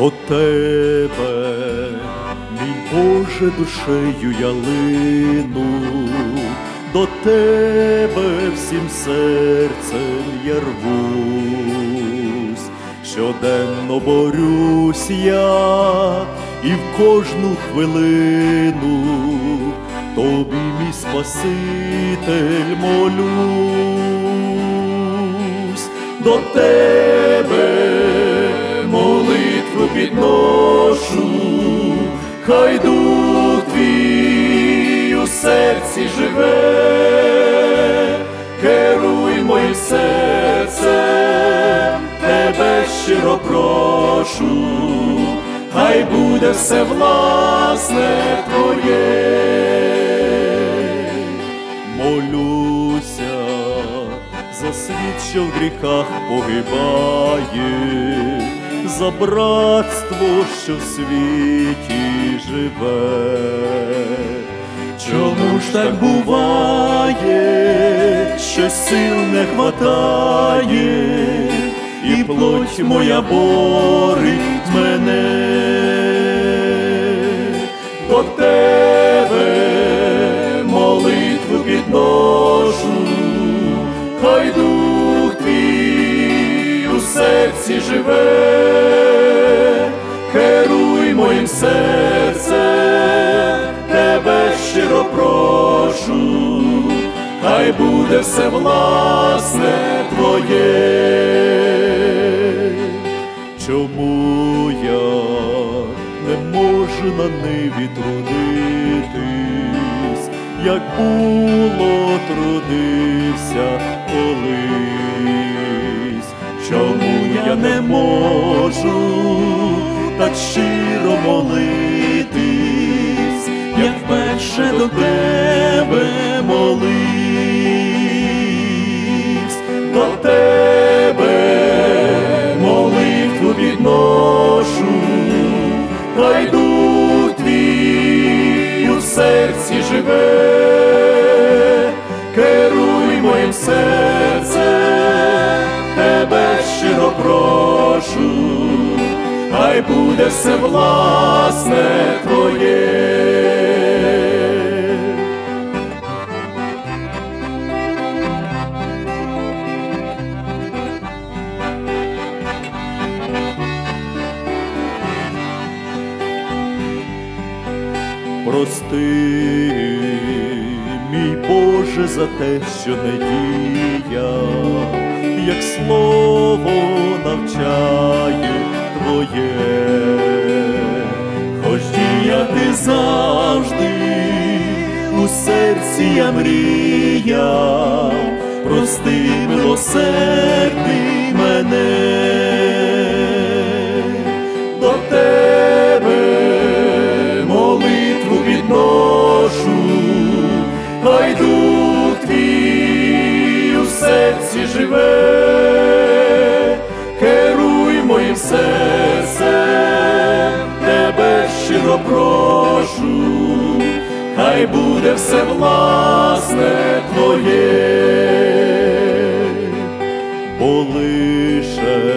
до тебе, мій Боже, душею я лину, до тебе всім серцем я рвусь, щоденно борюсь я і в кожну хвилину. Тобі, мій Спаситель, молюсь. До тебе підношу, хай дух твій у серці живе, керуй моїм серцем, тебе щиро прошу, хай буде все власне твоє. Молюся за світ, що в гріхах погибає, за братство, що в світі живе. Чому ж так буває, що сил не хватає, і плоть моя борить мене хай буде все власне твоє. Чому я не можу на ниві трудитись, як було трудився колись? Чому я не можу так щиро молитись, як вперше до тебе серці живе, керуй моїм серцем, тебе щиро прошу, хай буде все власне твоє. Прости, мій Боже, за те, що не діяв, як слово навчає Твоє, хоч діяти завжди у серці я мріяв, прости, милосердний хай твій у серці живе, керуй моїм серцем, тебе щиро прошу, хай буде все власне твоє. Бо лише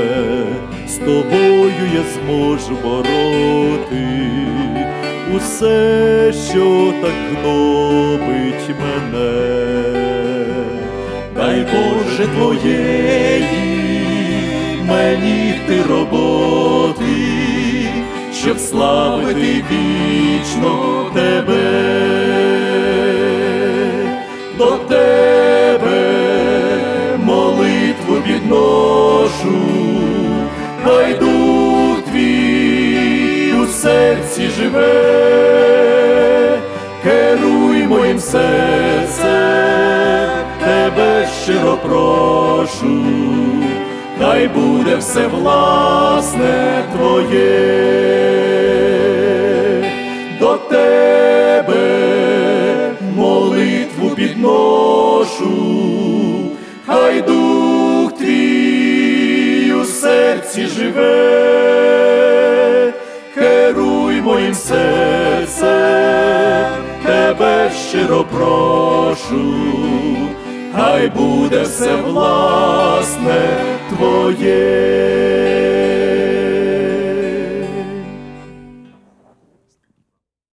з тобою я зможу бороти усе, що так гнобить мене, дай Боже твоєї мені ти роботи, щоб славити вічно тебе. До тебе серці живе, керуй моїм серцем, тебе щиро прошу, хай буде все власне твоє. До тебе молитву підношу, хай дух твій у серці живе, прошу, хай буде все власне твоє.